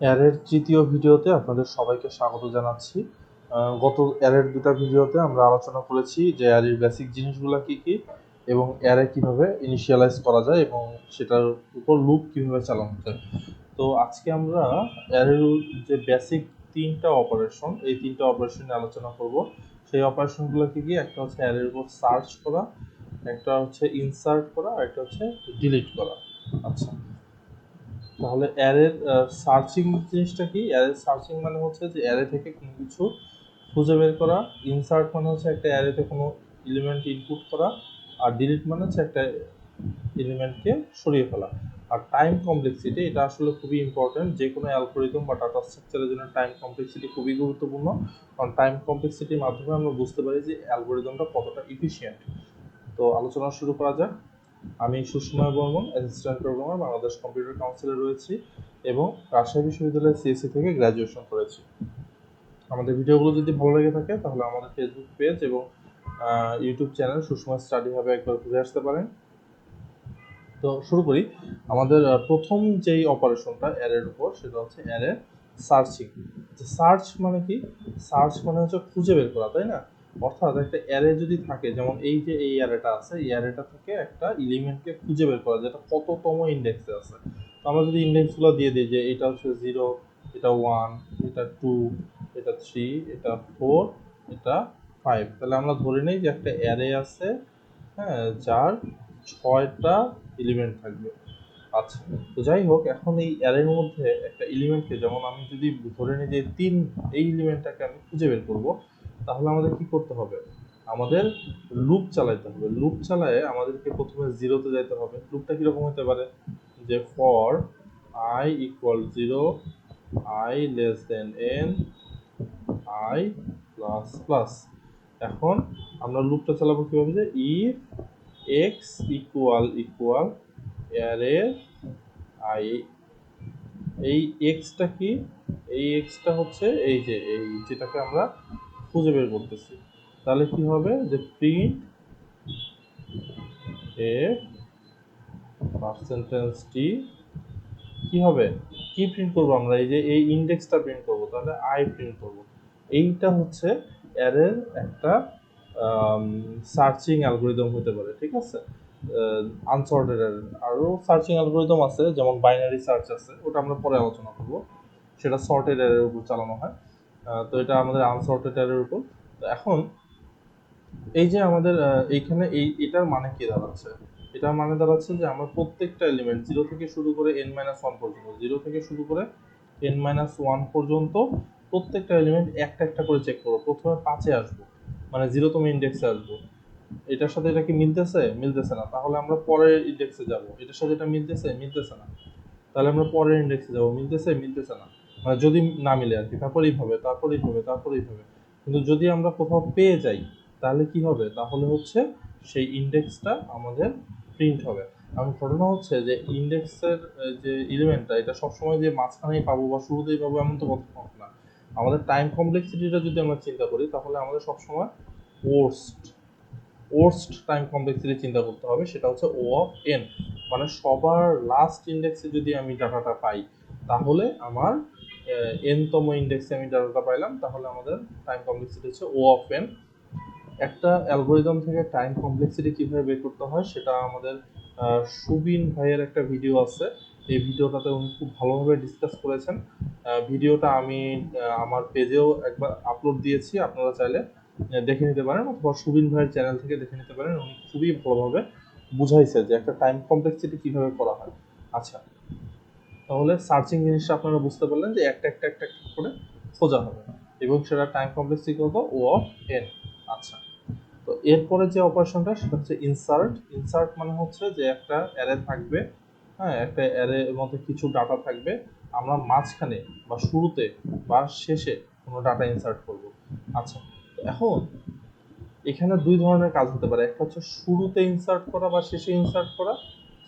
অ্যারের তৃতীয় ভিডিওতে আপনাদের সবাইকে স্বাগত জানাচ্ছি। গত অ্যারের দুটা ভিডিওতে আমরা আলোচনা করেছি যে অ্যারের বেসিক জিনিসগুলো কি কি এবং অ্যারে কীভাবে ইনিশিয়ালাইজ করা যায় এবং সেটার উপর লুপ কীভাবে চালানো যায়। তো আজকে আমরা অ্যারের যে বেসিক তিনটা অপারেশন এই তিনটা অপারেশন নিয়ে আলোচনা করব। সেই অপারেশনগুলো কি কি? একটা হচ্ছে অ্যারের উপর সার্চ করা, একটা হচ্ছে ইনসার্ট করা, আর একটা হচ্ছে ডিলিট করা। আচ্ছা তাহলে অ্যারের সার্চিং জিনিসটা কি? অ্যারের সার্চিং মানে হচ্ছে যে অ্যারে থেকে কোনো কিছু খুঁজে বের করা ইনসার্ট মানে হচ্ছে একটা অ্যারেতে কোনো এলিমেন্ট ইনপুট করা, আর ডিলিট মানে হচ্ছে একটা এলিমেন্টকে সরিয়ে ফেলা। আর টাইম কমপ্লেক্সিটি এটা আসলে খুবই ইম্পর্টেন্ট যে কোনো অ্যালগোরিদম বা ডাটা স্ট্রাকচারের জন্য টাইম কমপ্লেক্সিটি খুবই গুরুত্বপূর্ণ, কারণ টাইম কমপ্লেক্সিটির মাধ্যমে আমরা বুঝতে পারি যে অ্যালগোরিদমটা কতটা ইফিশিয়েন্ট তো আলোচনা শুরু করা যাক। আমি Sushmoy Barman assistant programmer Bangladesh computer কাউন্সিলে রয়েছি এবং রাজশাহী বিশ্ববিদ্যালয়ের সিএসসি থেকে গ্র্যাজুয়েশন করেছি। আমাদের ভিডিওগুলো যদি ভালো লেগে থাকে, তাহলে আমাদের ফেসবুক পেজ এবং ইউটিউব চ্যানেল সুষময় স্টাডি হবে একবার ঘুরে আসতে পারেন। তো শুরু করি। আমাদের প্রথম যেই অপারেশনটা অ্যারের উপর, সেটা হচ্ছে অ্যারে সার্চিং সার্চ মানে কি? সার্চ মানে হচ্ছে খুঁজে বের করা, তাই না? অর্থাৎ একটা অ্যারে যদি থাকে, যেমন এই যে এই অ্যারেটা আছে, এই অ্যারেটা থেকে একটা এলিমেন্টকে খুঁজে বের করা, যেটা কততম ইন্ডেক্সে আছে। তো আমরা যদি ইন্ডেক্সগুলো দিয়ে দিই যে এটা হচ্ছে জিরো এটা ওয়ান এটা টু এটা থ্রি এটা ফোর এটা ফাইভ তাহলে আমরা ধরে নিই যে একটা অ্যারে আছে হ্যাঁ যার ছয়টা এলিমেন্ট থাকবে। আচ্ছা তো যাই হোক, এখন এই অ্যারের মধ্যে একটা এলিমেন্টকে যেমন আমি যদি ধরে নিই যে তিন, এই এলিমেন্টটাকে আমি খুঁজে বের করব তাহলে আমাদের কি করতে হবে? আমাদের লুপ চালাইতে হবে। লুপ চালায় আমাদেরকে প্রথমে জিরোতে যাইতে হবে। লুপটা কীরকম হতে পারে? যে for I equal zero I less than N I plus plus এখন আমরা লুপটা চালাবো কীভাবে যে if X equal equal array I এই এক্সটা কি? এই এক্সটা হচ্ছে এই যে, এই যেটাকে আমরা খুঁজে বের করতেছি। তাহলে কি হবে? যে প্রিন্ট এ পার্সেন্টেজ টি কি হবে? কি প্রিন্ট করব আমরা? এই যে, এই ইন্ডেক্সটা প্রিন্ট করব, তাহলে আই প্রিন্ট করব। এইটা হচ্ছে অ্যারের একটা সার্চিং অ্যালগোরিদম হতে পারে, ঠিক আছে? আনসর্টেড আরও সার্চিং অ্যালগোরিদম আছে, যেমন বাইনারি সার্চ আছে, ওটা আমরা পরে আলোচনা করব। সেটা সর্টেড এর উপর চালানো হয়। তো এটা আমাদের আনসর্টেড এর উপর। তো এখন, এই যে আমাদের এইখানে এই, এটার মানে কি দাঁড়াচ্ছে? এটার মানে দাঁড়াচ্ছে যে আমরা প্রত্যেকটা এলিমেন্ট জিরো থেকে শুরু করে এন মাইনাস ওয়ান পর্যন্ত জিরো থেকে শুরু করে এন মাইনাস ওয়ান পর্যন্ত প্রত্যেকটা এলিমেন্ট একটা একটা করে চেক করব। প্রথমে পাঁচে আসব। মানে জিরো জিরোতম ইন্ডেক্সে আসব। এটার সাথে এটা কি মিলতেছে? মিলতেছে না। তাহলে আমরা পরের ইন্ডেক্সে যাব। এটার সাথে এটা মিলতেছে? মিলতেছে না। তাহলে আমরা পরের ইন্ডেক্সে যাব। মিলতেছে? মিলতেছে না। মানে যদি না মিলে আর কি তারপর এইভাবে তারপর এইভাবে তারপর এইভাবে কিন্তু যদি আমরা কোথাও পেয়ে যাই, তাহলে কি হবে? তাহলে হচ্ছে সেই ইন্ডেক্সটা আমাদের প্রিন্ট হবে। এখন ঘটনা হচ্ছে যে ইন্ডেক্সের যে এলিমেন্টটা এটা সবসময় যে মাঝখানেই পাবো বা শুরুতেই পাবো এমন তো কথা না। আমাদের টাইম কমপ্লেক্সিটিটা যদি আমরা চিন্তা করি, তাহলে আমাদের সবসময় ওর্স্ট ওর্স্ট টাইম কমপ্লেক্সিটি চিন্তা করতে হবে, সেটা হচ্ছে ও অফ এন মানে সবার লাস্ট ইন্ডেক্সে যদি আমি ডাটাটা পাই, তাহলে আমার এনতম ইন্ডেক্সে আমি ডাটাটা পাইলাম, তাহলে আমাদের টাইম কমপ্লেক্সিটি হচ্ছে ও অফ এন একটা অ্যালগোরিদম থেকে টাইম কমপ্লেক্সিটি কীভাবে বের করতে হয়, সেটা আমাদের সুবিন ভাইয়ের একটা ভিডিও আছে। এই ভিডিওটাতে উনি খুব ভালোভাবে ডিসকাস করেছেন। ভিডিওটা আমি আমার পেজেও একবার আপলোড দিয়েছি, আপনারা চাইলে দেখে নিতে পারেন অথবা সুবিন ভাইয়ের চ্যানেল থেকে দেখে নিতে পারেন। উনি খুবই ভালোভাবে বুঝাইছে যে একটা টাইম কমপ্লেক্সিটি কীভাবে করা হয়। আচ্ছা তাহলে সার্চিং জিনিসটা আপনারা বুঝতে পারলেন যে একটা একটা একটা করে খোঁজা হবে। এবং সেটা টাইম কমপ্লেক্সিটি কত? ও অফ এন আচ্ছা। তো এরপরে যে অপারেশনটা সেটা হচ্ছে ইনসার্ট ইনসার্ট মানে হচ্ছে যে একটা অ্যারে থাকবে হ্যাঁ একটা অ্যারে এর মধ্যে কিছু ডাটা থাকবে। আমরা মাঝখানে বা শুরুতে বা শেষে কোনো ডাটা ইনসার্ট করব। আচ্ছা এখন এখানে দুই ধরনের কাজ হতে পারে। একটা হচ্ছে শুরুতে ইনসার্ট করা বা শেষে ইনসার্ট করা।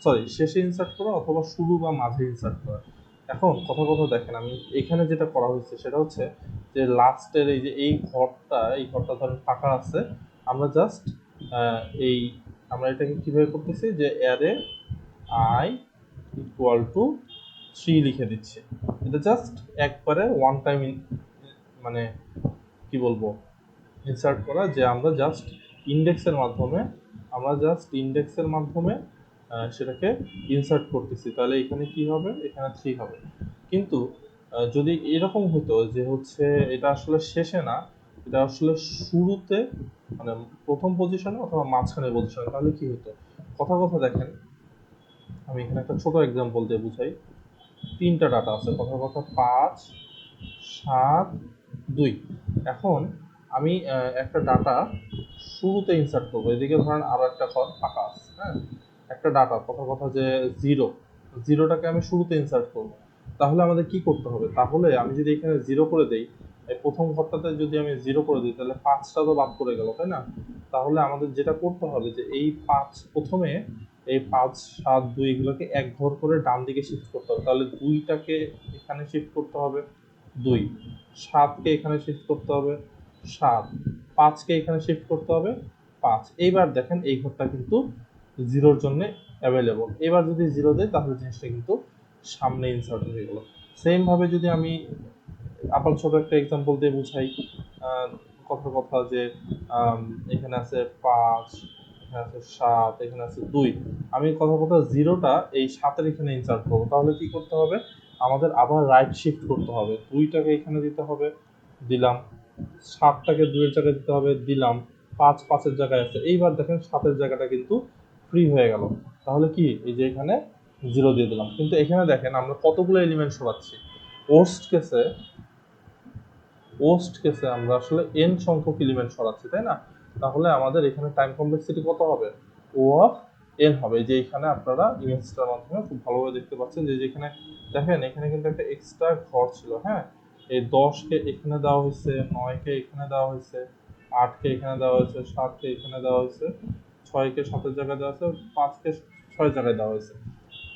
সরি শেষে ইনসার্ট করা অথবা শুরু বা মাঝে ইনসার্ট করা। এখন কথা কথা দেখেন, আমি এখানে যেটা করা হয়েছে সেটা হচ্ছে যে লাস্টের এই যে এই ঘরটা এই ঘরটা ধরেন ফাঁকা আছে, আমরা জাস্ট এই আমরা এটাকে কীভাবে করতেছি যে array I equal to three লিখে দিচ্ছি। এটা জাস্ট একবারে ওয়ান টাইম মানে কি বলব ইনসার্ট করা যে আমরা জাস্ট ইন্ডেক্সের মাধ্যমে, আমরা জাস্ট ইন্ডেক্সের মাধ্যমে সেটাকে ইনসার্ট করতেছি, তাহলে এখানে কি হবে? এখানে থ্রি হবে। কিন্তু যদি এরকম হতো যে হচ্ছে এটা আসলে শেষে না, এটা আসলে শুরুতে মানে প্রথম পজিশনে অথবা মাঝখানে পজিশনে তাহলে কি হতো? কথা কথা দেখেন। আমি এখানে একটা ছোট এক্সাম্পল দিয়ে বুঝাই। তিনটা ডাটা আছে, কথা কথা পাঁচ, সাত, দুই। এখন আমি একটা ডাটা শুরুতে ইনসার্ট করব। এদিকে ধরেন আরও একটা ঘর ফাঁকা আছে হ্যাঁ? একটা ডাটা কথা কথা যে জিরো জিরোটাকে আমি শুরুতে ইনসার্ট করব। তাহলে আমাদের কি করতে হবে? তাহলে আমি যদি এখানে জিরো করে দেই, এই প্রথম ঘরটাতে যদি আমি জিরো করে দিই, তাহলে পাঁচটা তো বাদ পড়ে গেল, তাই না? তাহলে আমাদের যেটা করতে হবে যে এই পাঁচ, প্রথমে এই পাঁচ, সাত, দুই এগুলোকে এক ঘর করে ডান দিকে শিফট করতে হবে। তাহলে দুইটাকে এখানে শিফট করতে হবে দুই, সাতকে এখানে শিফট করতে হবে সাত, পাঁচকে এখানে শিফট করতে হবে পাঁচ। এইবার দেখেন এই ঘরটা কিন্তু জিরোর জন্য অ্যাভেলেবল এবার যদি জিরো দেয়, তাহলে জিনিসটা কিন্তু সামনে ইনসার্ট হয়ে গেল। সেম ভাবে যদি আমি আবার ছোট একটা এক্সাম্পল দিয়ে বুঝাই কথার কথা যে এখানে আছে পাঁচ, এখানে আছে সাত, এখানে আছে দুই। আমি কথা কথা জিরোটা এই সাতের এখানে ইনসার্ট করব। তাহলে কি করতে হবে? আমাদের আবার রাইট শিফট করতে হবে। দুইটাকে এখানে দিতে হবে, দিলাম। সাতটাকে দুইয়ের জায়গায় দিতে হবে, দিলাম। পাঁচ পাঁচের জায়গায় আছে। এইবার দেখেন সাতের জায়গাটা কিন্তু ফ্রি হয়ে গেল। তাহলে কি? এই যে এখানে জিরো দিয়ে দিলাম। কিন্তু এখানে দেখেন আমরা কতগুলো এলিমেন্ট সরাচ্ছি ওস্ট কেসে ওস্ট কেসে আমরা আসলে এন সংখ্যক এলিমেন্ট সরাচ্ছি তাই না? তাহলে আমাদের এখানে টাইম কমপ্লেক্সিটি কত হবে? ও অফ এন হবে। যে এখানে আপনারা ইমেজটার মাধ্যমে খুব ভালোভাবে দেখতে পাচ্ছেন যে যেখানে দেখেন, এখানে কিন্তু একটা এক্সট্রা ঘর ছিল হ্যাঁ? এই দশকে এখানে দেওয়া হয়েছে নয়কে এখানে দেওয়া হয়েছে আটকে এখানে দেওয়া হয়েছে সাতকে এখানে দেওয়া হয়েছে। ছয়কে সাতের জায়গায় দেওয়া হয়েছে, পাঁচকে ছয় জায়গায় দেওয়া হয়েছে।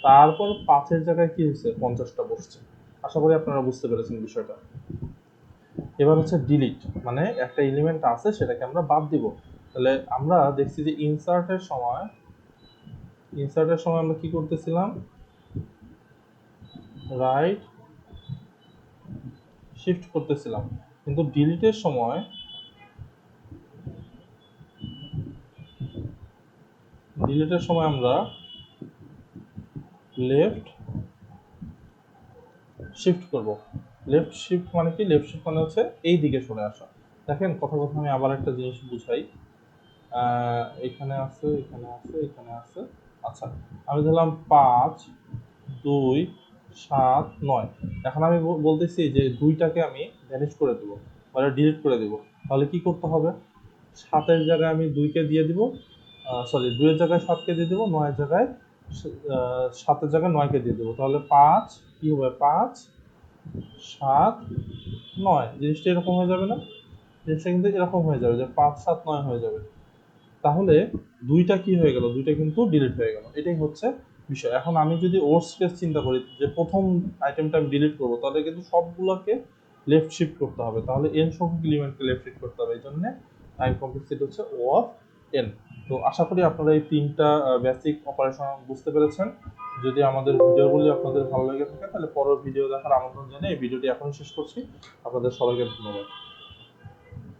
তারপর পাঁচের জায়গায় কি হয়েছে? পঞ্চাশটা বসছে। আশা করি আপনারা বুঝতে পেরেছেন বিষয়টা। এবার হচ্ছে ডিলিট মানে একটা এলিমেন্ট আছে, সেটাকে আমরা বাদ দিব। তাহলে আমরা দেখছি যে ইনসার্টের সময় ইনসার্টের সময় আমরা কি করতেছিলাম? রাইট শিফট করতেছিলাম। কিন্তু ডিলিটের সময় ডিলিটের সময় আমরা লেফট শিফট করব। লেফট শিফট মানে কি? লেফট শিফট মানে হচ্ছে এই দিকে সরে আসা। দেখেন, কথা কথা আমি আবার একটা জিনিস বুঝাই। এখানে আছে এখানে আছে এখানে আছে। আচ্ছা আমি ধরলাম পাঁচ, দুই, সাত, নয়। এখন আমি বল- বলতেছি যে দুইটাকে আমি ভ্যানিশ করে দেবো মানে ডিলিট করে দেবো। তাহলে কি করতে হবে? সাতের জায়গায় আমি দুইকে দিয়ে দিব সরি দুইয়ের জায়গায় সাতকে দিয়ে দেবো নয়ের জায়গায় সাতের জায়গায় নয়কে দিয়ে দেবো। তাহলে পাঁচ, কি হবে? পাঁচ, সাত, নয়। জিনিসটা এরকম হয়ে যাবে না? জিনিসটা কিন্তু এরকম হয়ে যাবে যে পাঁচ, সাত, নয় হয়ে যাবে। তাহলে দুইটা কি হয়ে গেল? দুইটা কিন্তু ডিলিট হয়ে গেল। এটাই হচ্ছে বিষয়। এখন আমি যদি ওর্স কেস চিন্তা করি, যে প্রথম আইটেমটা আমি ডিলিট করব, তাহলে কিন্তু সবগুলোকে লেফট শিফট করতে হবে। তাহলে এন সংখ্যক এলিমেন্টকে লেফট শিফট করতে হবে। এই জন্য টাইম কমপ্লেক্সিটি হচ্ছে ও অফ এন তো আশা করি আপনারা এই তিনটা বেসিক অপারেশন বুঝতে পেরেছেন। যদি আমাদের ভিডিওগুলি আপনাদের ভালো লেগে থাকে, তাহলে পরের ভিডিও দেখার আমন্ত্রণ জানিয়ে এই ভিডিওটি এখন শেষ করছি। আপনাদের সবাইকে ধন্যবাদ।